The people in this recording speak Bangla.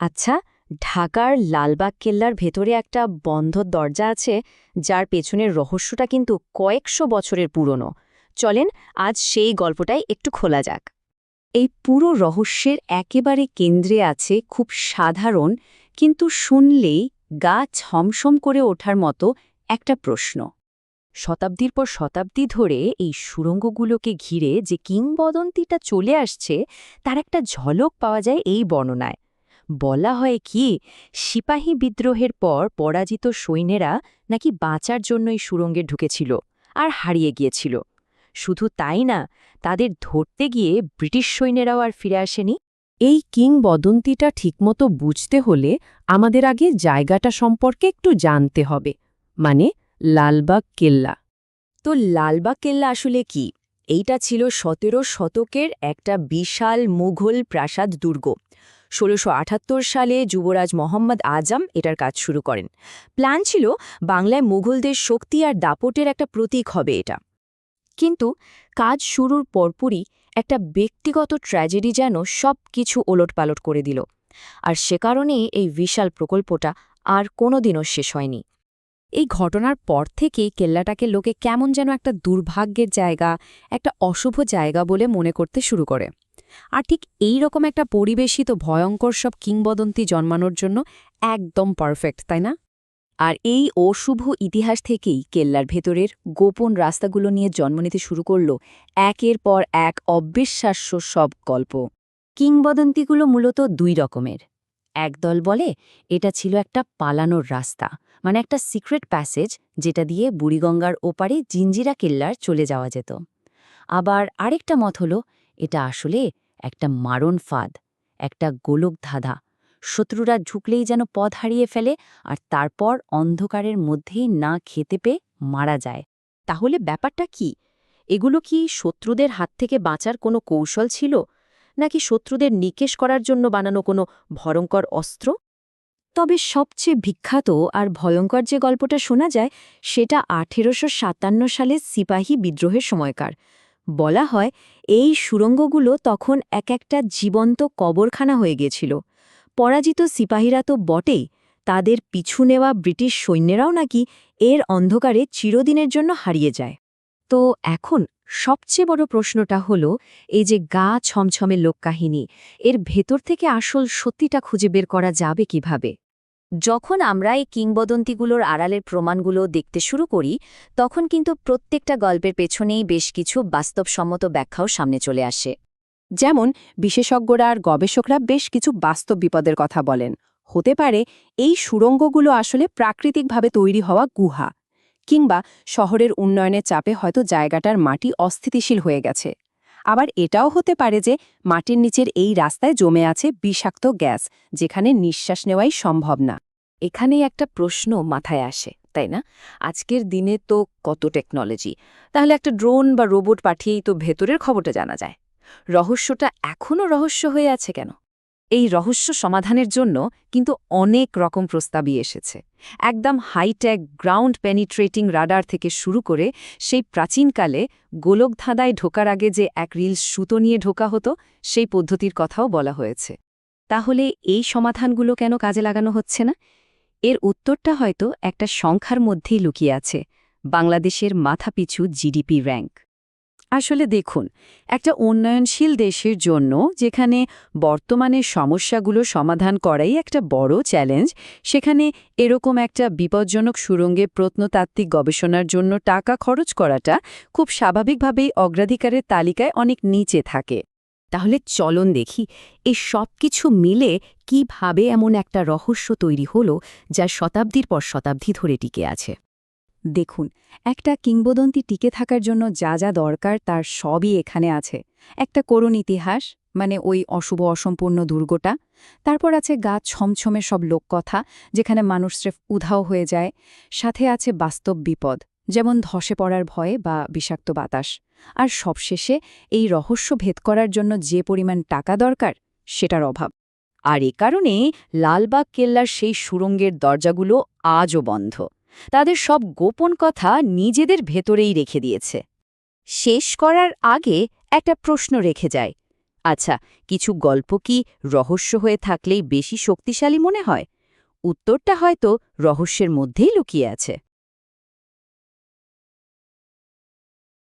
আচ্ছা ঢাকার লালবাগ কেল্লার ভেতরে একটা বন্ধ দরজা আছে, যার পেছনের রহস্যটা কিন্তু কয়েকশো বছরের পুরনো। চলেন, আজ সেই গল্পটাই একটু খোলা যাক। এই পুরো রহস্যের একেবারে কেন্দ্রে আছে খুব সাধারণ, কিন্তু শুনলেই গা ছমসম করে ওঠার মতো একটা প্রশ্ন। শতাব্দীর পর শতাব্দী ধরে এই সুড়ঙ্গগুলোকে ঘিরে যে কিংবদন্তিটা চলে আসছে, তার একটা ঝলক পাওয়া যায় এই বর্ণনায়। বলা হয় কি, সিপাহী বিদ্রোহের পর পরাজিত সৈন্যেরা নাকি বাঁচার জন্যই সুড়ঙ্গে ঢুকেছিল আর হারিয়ে গিয়েছিল। শুধু তাই না, তাদের ধরতে গিয়ে ব্রিটিশ সৈন্যেরাও আর ফিরে আসেনি। এই কিংবদন্তিটা ঠিকমতো বুঝতে হলে আমাদের আগে জায়গাটা সম্পর্কে একটু জানতে হবে মানে লালবাগ কেল্লা। তো লালবাগ কেল্লা আসলে কি? এইটা ছিল সতেরো শতকের একটা বিশাল মুঘল প্রাসাদ দুর্গ। ষোলোশো সালে যুবরাজ মোহাম্মদ আজম এটার কাজ শুরু করেন। প্ল্যান ছিল বাংলায় মুঘলদের শক্তি আর দাপটের একটা প্রতীক হবে এটা। কিন্তু কাজ শুরুর পরপরই একটা ব্যক্তিগত ট্র্যাজেডি যেন সব কিছু ওলটপালট করে দিল। আর সে কারণেই এই বিশাল প্রকল্পটা আর কোনোদিনও শেষ হয়নি। এই ঘটনার পর থেকেই কেল্লাটাকে লোকে কেমন যেন একটা দুর্ভাগ্যের জায়গা, একটা অশুভ জায়গা বলে মনে করতে শুরু করে। আর ঠিক এই রকম একটা পরিবেশই তো ভয়ঙ্কর সব কিংবদন্তি জন্মানোর জন্য একদম পারফেক্ট, তাই না? আর এই অশুভ ইতিহাস থেকেই কেল্লার ভেতরের গোপন রাস্তাগুলো নিয়ে জন্ম নিতে শুরু করল একের পর এক অবিশ্বাস্য সব গল্প। কিংবদন্তিগুলো মূলত দুই রকমের। একদল বলে এটা ছিল একটা পালানোর রাস্তা মানে একটা সিক্রেট প্যাসেজ যেটা দিয়ে বুড়িগঙ্গার ওপারে জিঞ্জিরা কেল্লার চলে যাওয়া যেত। আবার আরেকটা মত হল এটা আসলে একটা মারণ ফাঁদ, একটা গোলক ধাঁধা। শত্রুরা ঢুকলেই যেন পথ হারিয়ে ফেলে আর তারপর অন্ধকারের মধ্যেই না খেতে পেয়ে মারা যায়। তাহলে ব্যাপারটা কি? এগুলো কি শত্রুদের হাত থেকে বাঁচার কোনো কৌশল ছিল? নাকি শত্রুদের নিকেশ করার জন্য বানানো কোনো ভয়ঙ্কর অস্ত্র? তবে সবচেয়ে বিখ্যাত আর ভয়ঙ্কর যে গল্পটা শোনা যায়, সেটা আঠেরোশো সাতান্ন সালে সিপাহী বিদ্রোহের সময়কার। বলা হয়, এই সুড়ঙ্গগুলো তখন এক একটা জীবন্ত কবরখানা হয়ে গিয়েছিল পরাজিত সিপাহীরা তো বটেই, তাদের পিছু নেওয়া ব্রিটিশ সৈন্যরাও নাকি এর অন্ধকারে চিরদিনের জন্য হারিয়ে যায়। তো এখন সবচেয়ে বড় প্রশ্নটা হল, এই যে গা ছমছমে লোককাহিনী, এর ভেতর থেকে আসল সত্যিটা খুঁজে বের করা যাবে কীভাবে? যখন আমরা এই কিংবদন্তিগুলোর আড়ালের প্রমাণগুলো দেখতে শুরু করি, তখন কিন্তু প্রত্যেকটা গল্পের পেছনেই বেশ কিছু বাস্তবসম্মত ব্যাখ্যাও সামনে চলে আসে। যেমন, বিশেষজ্ঞরা আর গবেষকরা বেশ কিছু বাস্তব বিপদের কথা বলেন। হতে পারে এই সুড়ঙ্গগুলো আসলে প্রাকৃতিকভাবে তৈরি হওয়া গুহা, কিংবা শহরের উন্নয়নের চাপে হয়তো জায়গাটার মাটি অস্থিতিশীল হয়ে গেছে। আবার এটাও হতে পারে যে মাটির নিচের এই রাস্তায় জমে আছে বিষাক্ত গ্যাস, যেখানে নিঃশ্বাস নেওয়াই সম্ভব না। এখানেই একটা প্রশ্ন মাথায় আসে, তাই না? আজকের দিনে তো কত টেকনোলজি। তাহলে একটা ড্রোন বা রোবট পাঠিয়েই তো ভেতরের খবরটা জানা যায়। রহস্যটা এখনও রহস্য হয়ে আছে কেন? এই রহস্য সমাধানের জন্য কিন্তু অনেক রকম প্রস্তাবই এসেছে। একদম হাইটেক, গ্রাউন্ড পেনিট্রেটিং রাডার থেকে শুরু করে সেই প্রাচীনকালে গোলকধাঁধায় ঢোকার আগে যে এক রিল সুতো নিয়ে ঢোকা হতো, সেই পদ্ধতির কথাও বলা হয়েছে। তাহলে এই সমাধানগুলো কেন কাজে লাগানো হচ্ছে না? এর উত্তরটা হয়তো একটা সংখ্যার মধ্যেই লুকিয়ে আছে, বাংলাদেশের মাথাপিছু জিডিপি র্যাঙ্ক। আসলে দেখুন, একটা উন্নয়নশীল দেশের জন্য যেখানে বর্তমানে সমস্যাগুলো সমাধান করাই একটা বড় চ্যালেঞ্জ সেখানে এরকম একটা বিপজ্জনক সুরঙ্গে প্রত্নতাত্ত্বিক গবেষণার জন্য টাকা খরচ করাটা খুব স্বাভাবিকভাবেই অগ্রাধিকারের তালিকায় অনেক নিচে থাকে। তাহলে চলন দেখি, এই সব কিছু মিলে কীভাবে এমন একটা রহস্য তৈরি হলো যা শতাব্দীর পর শতাব্দী ধরে টিকে আছে। দেখুন, একটা কিংবদন্তি টিকে থাকার জন্য যা যা দরকার তার সবই এখানে আছে। একটা করুণ ইতিহাস মানে ওই অশুভ অসম্পূর্ণ দুর্গটা। তারপর আছে গা ছমছমে সব লোককথা, যেখানে মানুষ স্রেফ উধাও হয়ে যায়। সাথে আছে বাস্তব বিপদ, যেমন ধসে পড়ার ভয়ে বা বিষাক্ত বাতাস। আর সবশেষে এই রহস্য ভেদ করার জন্য যে পরিমাণ টাকা দরকার, সেটার অভাব। আর এ কারণে লালবাগ কেল্লার সেই সুরঙ্গের দরজাগুলো আজও বন্ধ। তাদের সব গোপন কথা নিজেদের ভেতরেই রেখে দিয়েছে। শেষ করার আগে একটা প্রশ্ন রেখে যায়। আচ্ছা কিছু গল্প কি রহস্য হয়ে থাকলেই বেশি শক্তিশালী মনে হয়? উত্তরটা হয়তো রহস্যের মধ্যেই লুকিয়ে আছে।